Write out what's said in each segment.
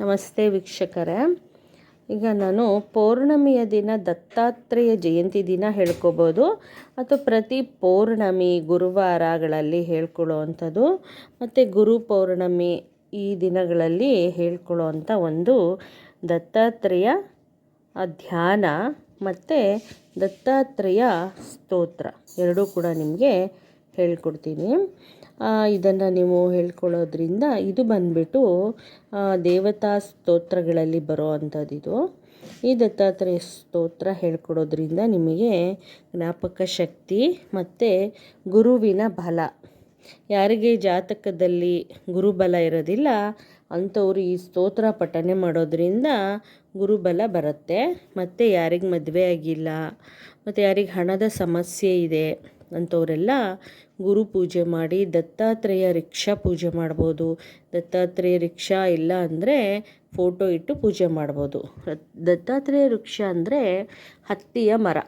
ನಮಸ್ತೆ ವೀಕ್ಷಕರೇ. ಈಗ ನಾನು ಪೌರ್ಣಮಿಯ ದಿನ, ದತ್ತಾತ್ರೇಯ ಜಯಂತಿ ದಿನ ಹೇಳ್ಕೊಬೋದು. ಅಥವಾ ಪ್ರತಿ ಪೌರ್ಣಮಿ ಗುರುವಾರಗಳಲ್ಲಿ ಹೇಳ್ಕೊಳ್ಳೋ ಅಂಥದ್ದು ಮತ್ತು ಗುರು ಪೌರ್ಣಮಿ ಈ ದಿನಗಳಲ್ಲಿ ಹೇಳ್ಕೊಳ್ಳೋ ಅಂಥ ಒಂದು ದತ್ತಾತ್ರೇಯ ಧ್ಯಾನ ಮತ್ತು ದತ್ತಾತ್ರೇಯ ಸ್ತೋತ್ರ. ಎರಡೂ ಕೂಡ ನಿಮಗೆ ಹೇಳ್ಕೊಡ್ತೀನಿ. ಇದನ್ನು ನೀವು ಹೇಳ್ಕೊಳ್ಳೋದ್ರಿಂದ ಇದು ಬಂದ್ಬಿಟ್ಟು ದೇವತಾ ಸ್ತೋತ್ರಗಳಲ್ಲಿ ಬರೋ ಅಂಥದ್ದು ಇದು ಈ ದತ್ತಾತ್ರೇಯ ಸ್ತೋತ್ರ ಹೇಳ್ಕೊಡೋದ್ರಿಂದ ನಿಮಗೆ ಜ್ಞಾಪಕ ಶಕ್ತಿ ಮತ್ತು ಗುರುವಿನ ಬಲ. ಯಾರಿಗೆ ಜಾತಕದಲ್ಲಿ ಗುರುಬಲ ಇರೋದಿಲ್ಲ, ಅಂಥವ್ರು ಈ ಸ್ತೋತ್ರ ಪಠನೆ ಮಾಡೋದ್ರಿಂದ ಗುರುಬಲ ಬರುತ್ತೆ. ಮತ್ತು ಯಾರಿಗೆ ಮದುವೆ ಆಗಿಲ್ಲ, ಮತ್ತು ಯಾರಿಗೆ ಹಣದ ಸಮಸ್ಯೆ ಇದೆ ಅಂಥವರೆಲ್ಲ ಗುರು ಪೂಜೆ ಮಾಡಿ ದತ್ತಾತ್ರೇಯ ರಿಕ್ಷಾ ಪೂಜೆ ಮಾಡ್ಬೋದು. ದತ್ತಾತ್ರೇಯ ರಿಕ್ಷಾ ಇಲ್ಲ ಅಂದರೆ ಫೋಟೋ ಇಟ್ಟು ಪೂಜೆ ಮಾಡ್ಬೋದು. ದತ್ತಾತ್ರೇಯ ವೃಕ್ಷ ಅಂದರೆ ಹತ್ತಿಯ ಮರ.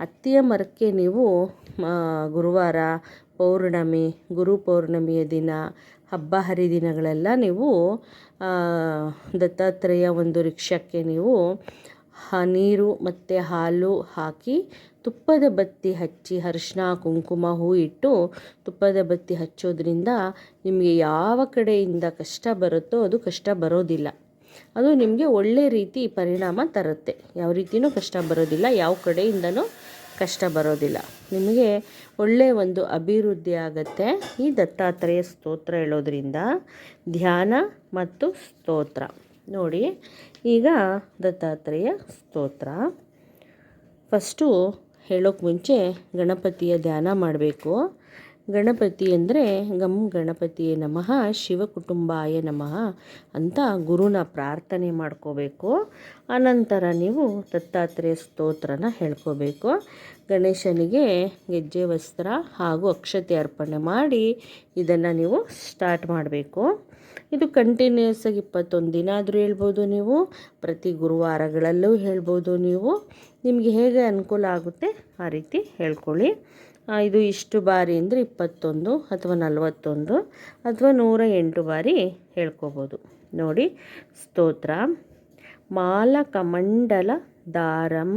ಹತ್ತಿಯ ಮರಕ್ಕೆ ನೀವು ಗುರುವಾರ ಪೌರ್ಣಮಿ, ಗುರು ಪೌರ್ಣಮಿಯ ದಿನ, ಹಬ್ಬ ಹರಿದಿನಗಳೆಲ್ಲ ನೀವು ದತ್ತಾತ್ರೇಯ ಒಂದು ರಿಕ್ಷಕ್ಕೆ ನೀವು ನೀರು ಮತ್ತು ಹಾಲು ಹಾಕಿ ತುಪ್ಪದ ಬತ್ತಿ ಹಚ್ಚಿ ಅರಿಶಿನ ಕುಂಕುಮ, ಹೂ ಇಟ್ಟು ತುಪ್ಪದ ಬತ್ತಿ ಹಚ್ಚೋದ್ರಿಂದ ನಿಮಗೆ ಯಾವ ಕಡೆಯಿಂದ ಕಷ್ಟ ಬರುತ್ತೋ ಅದು ಕಷ್ಟ ಬರೋದಿಲ್ಲ. ಅದು ನಿಮಗೆ ಒಳ್ಳೆ ರೀತಿ ಪರಿಣಾಮ ತರುತ್ತೆ. ಯಾವ ರೀತಿಯೂ ಕಷ್ಟ ಬರೋದಿಲ್ಲ, ಯಾವ ಕಡೆಯಿಂದನೂ ಕಷ್ಟ ಬರೋದಿಲ್ಲ. ನಿಮಗೆ ಒಳ್ಳೆಯ ಒಂದು ಅಭಿವೃದ್ಧಿ ಆಗುತ್ತೆ. ಈ ದತ್ತಾತ್ರೇಯ ಸ್ತೋತ್ರ ಹೇಳೋದ್ರಿಂದ ಧ್ಯಾನ ಮತ್ತು ಸ್ತೋತ್ರ. ನೋಡಿ, ಈಗ ದತ್ತಾತ್ರೇಯ ಸ್ತೋತ್ರ. ಫಸ್ಟು ಹೇಳೋಕ್ಕೆ ಮುಂಚೆ ಗಣಪತಿಯ ಧ್ಯಾನ ಮಾಡಬೇಕು. ಗಣಪತಿ ಅಂದರೆ ಗಮ್ ಗಣಪತಿಯೇ ನಮಃ, ಶಿವ ಕುಟುಂಬಾಯ ನಮಃ ಅಂತ ಗುರುನ ಪ್ರಾರ್ಥನೆ ಮಾಡ್ಕೋಬೇಕು. ಆನಂತರ ನೀವು ದತ್ತಾತ್ರೇಯ ಸ್ತೋತ್ರನ ಹೇಳ್ಕೋಬೇಕು. ಗಣೇಶನಿಗೆ ಗೆಜ್ಜೆ ವಸ್ತ್ರ ಹಾಗೂ ಅಕ್ಷತೆ ಅರ್ಪಣೆ ಮಾಡಿ ಇದನ್ನು ನೀವು ಸ್ಟಾರ್ಟ್ ಮಾಡಬೇಕು. ಇದು ಕಂಟಿನ್ಯೂಸ್ ಆಗಿ ಇಪ್ಪತ್ತೊಂದು ದಿನ ಆದರೂ ಹೇಳ್ಬೋದು ನೀವು, ಪ್ರತಿ ಗುರುವಾರಗಳಲ್ಲೂ ಹೇಳ್ಬೋದು ನೀವು. ನಿಮಗೆ ಹೇಗೆ ಅನುಕೂಲ ಆಗುತ್ತೆ ಆ ರೀತಿ ಹೇಳ್ಕೊಳ್ಳಿ. ಇದು ಇಷ್ಟು ಬಾರಿ ಅಂದರೆ ಇಪ್ಪತ್ತೊಂದು ಅಥವಾ ನಲವತ್ತೊಂದು ಅಥವಾ ನೂರ ಎಂಟು ಬಾರಿ ಹೇಳ್ಕೋಬೋದು. ನೋಡಿ, ಸ್ತೋತ್ರ. ಮಾಲಕಮಂಡಲ ದಾರಂ.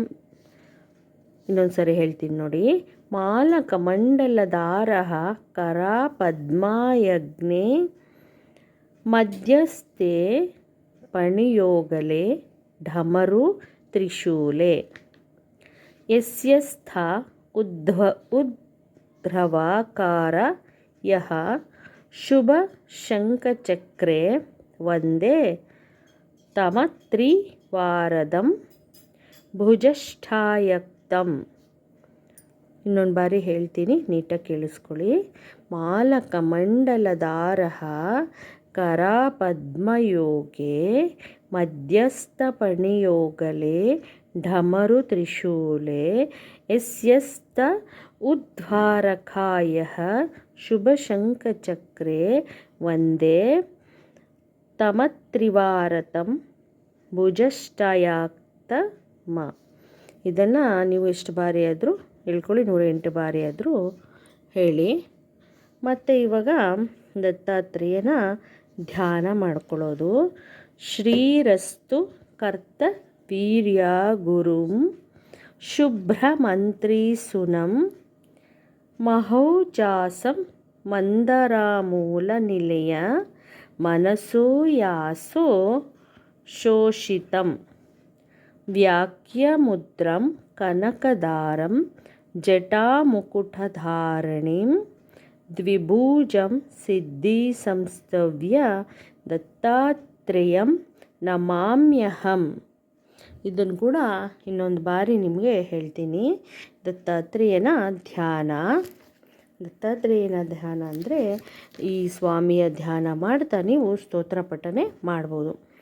ಇನ್ನೊಂದು ಸರಿ ಹೇಳ್ತೀನಿ ನೋಡಿ. ಮಾಲಕ ದಾರ ಕರ ಪದ್ಮಾಯಜ್ಞೆ ಮಧ್ಯಸ್ಥೆ ಪಣಿಯೋಗಲೆ ಢಮರು ತ್ರಿಶೂಲೆ. ಯಸ್ಯಸ್ಥ ಉದ್ಧ್ವ ಉದ್ಧ್ರವಾಕಾರ ಯಹ ಶುಭ ಶಂಖಚಕ್ರೆ ವಂದೇ ತಮತ್ರಿವಾರದಂ ಭುಜಷ್ಠಾಯಕ್ತಂ ಇನ್ನೊಂದು ಬಾರಿ ಹೇಳ್ತೀನಿ, ನೀಟಾಗಿ ಕೇಳಿಸ್ಕೊಳ್ಳಿ. ಮಾಲಕಮಂಡಲದಾರಃ ಕರಾಪದ್ಮಯೋಗೆ ಮಧ್ಯಸ್ಥಪಣಿಯೋಗಲೆ ಢಮರು ತ್ರಿಶೂಲೆ ಯಸ್ಯಸ್ತ ಉದ್ವಾರಕಾಯ ಶುಭಶಂಖಚಕ್ರೆ ವಂದೇ ತಮತ್ರಿವಾರತಂ ಭುಜಷ್ಟಯಾಕ್ತ ಮ. ಇದನ್ನು ನೀವು ಎಷ್ಟು ಬಾರಿ ಆದರೂ ಹೇಳ್ಕೊಳ್ಳಿ, ನೂರೆಂಟು ಬಾರಿ ಆದರೂ ಹೇಳಿ. ಮತ್ತು ಇವಾಗ ದತ್ತಾತ್ರೇಯನ ಧ್ಯಾನ ಮಾಡ್ಕೊಳ್ಳೋದು. ಶ್ರೀರಸ್ತು ಕರ್ತ ವೀರ್ಯ ಗುರುಂ ಶುಭ್ರಮಂತ್ರೀಸುನಂ ಮಹೌಜಾಸಂ ಮಂದರಾಮೂಲ ನಿಲಯ ಮನಸೋ ಯಾಸೋ ಶೋಷಿತಂ. ವ್ಯಾಕ್ಯಮುದ್ರಂ ಕನಕದಾರಂ ಜಟಾಮುಕುಟಧಾರಣೀಂ ದ್ವಿಭುಜಂ ಸಿದ್ಧಿಸಂಸ್ತವ್ಯ ದತ್ತಾತ್ರೇಯಂ ನಮಾಮ್ಯಹಂ. ಇದನ್ನು ಕೂಡ ಇನ್ನೊಂದು ಬಾರಿ ನಿಮಗೆ ಹೇಳ್ತೀನಿ. ದತ್ತಾತ್ರೇಯನ ಧ್ಯಾನ. ದತ್ತಾತ್ರೇಯನ ಧ್ಯಾನ ಅಂದರೆ ಈ ಸ್ವಾಮಿಯ ಧ್ಯಾನ ಮಾಡ್ತಾ ನೀವು ಸ್ತೋತ್ರ ಪಠನೆ ಮಾಡ್ಬೋದು.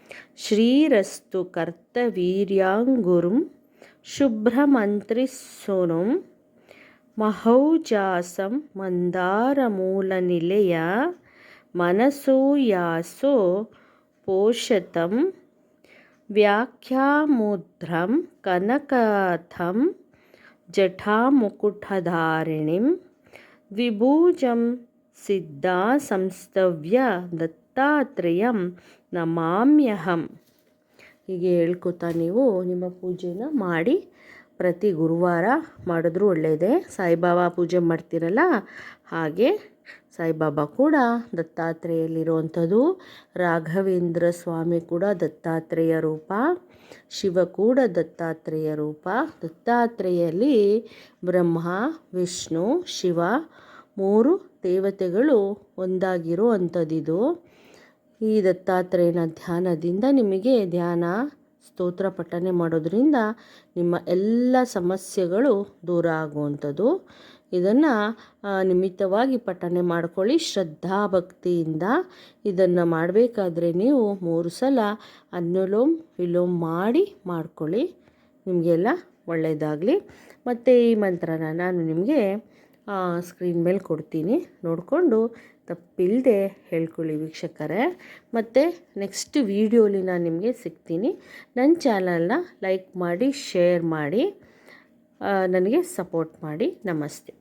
श्रीरस्तु कर्तवीर्याङ्गुरुं शुभ्रमन्त्रिस्सुरुं महौजासं मन्दारमूलनिलय मनसूयासो पोषतं व्याख्यामुद्रं कनकथं जटामुकुटधारिणीं विभुजं सिद्धा संस्तव्य दत्तात्रेयं ನಮಾಮ್ಯಹಂ. ಹೀಗೆ ಹೇಳ್ಕೊತಾ ನೀವು ನಿಮ್ಮ ಪೂಜೆನ ಮಾಡಿ ಪ್ರತಿ ಗುರುವಾರ ಮಾಡಿದ್ರೂ ಒಳ್ಳೆಯದೇ ಸಾಯಿಬಾಬಾ ಪೂಜೆ ಮಾಡ್ತೀರಲ್ಲ, ಹಾಗೆ ಸಾಯಿಬಾಬಾ ಕೂಡ ದತ್ತಾತ್ರೇಯಲ್ಲಿರುವಂಥದ್ದು. ರಾಘವೇಂದ್ರ ಸ್ವಾಮಿ ಕೂಡ ದತ್ತಾತ್ರೇಯ ರೂಪ, ಶಿವ ಕೂಡ ದತ್ತಾತ್ರೇಯ ರೂಪ. ದತ್ತಾತ್ರೇಯಲ್ಲಿ ಬ್ರಹ್ಮ, ವಿಷ್ಣು, ಶಿವ ಮೂರು ದೇವತೆಗಳು ಒಂದಾಗಿರೋ ಅಂಥದ್ದಿದು ಈ ದತ್ತಾತ್ರೇಯನ ಧ್ಯಾನದಿಂದ ನಿಮಗೆ ಧ್ಯಾನ ಸ್ತೋತ್ರ ಪಠನೆ ಮಾಡೋದ್ರಿಂದ ನಿಮ್ಮ ಎಲ್ಲ ಸಮಸ್ಯೆಗಳು ದೂರ ಆಗುವಂಥದ್ದು. ಇದನ್ನು ನಿಮಿತ್ತವಾಗಿ ಪಠನೆ ಮಾಡ್ಕೊಳ್ಳಿ ಶ್ರದ್ಧಾ ಭಕ್ತಿಯಿಂದ ಇದನ್ನು ಮಾಡಬೇಕಾದ್ರೆ ನೀವು ಮೂರು ಸಲ ಅನುಲೋಮ್ ವಿಲೋಮ್ ಮಾಡಿ ಮಾಡ್ಕೊಳ್ಳಿ. ನಿಮಗೆಲ್ಲ ಒಳ್ಳೆಯದಾಗಲಿ ಮತ್ತು ಈ ಮಂತ್ರನ ನಾನು ನಿಮಗೆ ಸ್ಕ್ರೀನ್ ಮೇಲೆ ಕೊಡ್ತೀನಿ. ನೋಡಿಕೊಂಡು ತಪ್ಪಿಲ್ಲದೆ ಹೇಳ್ಕೊಳ್ಳಿ ವೀಕ್ಷಕರೇ. ಮತ್ತು ನೆಕ್ಸ್ಟ್ ವೀಡಿಯೋಲಿ ನಾನು ನಿಮಗೆ ಸಿಗ್ತೀನಿ. ನನ್ನ ಚಾನಲ್ನ ಲೈಕ್ ಮಾಡಿ ಶೇರ್ ಮಾಡಿ ನನಗೆ ಸಪೋರ್ಟ್ ಮಾಡಿ. ನಮಸ್ತೆ.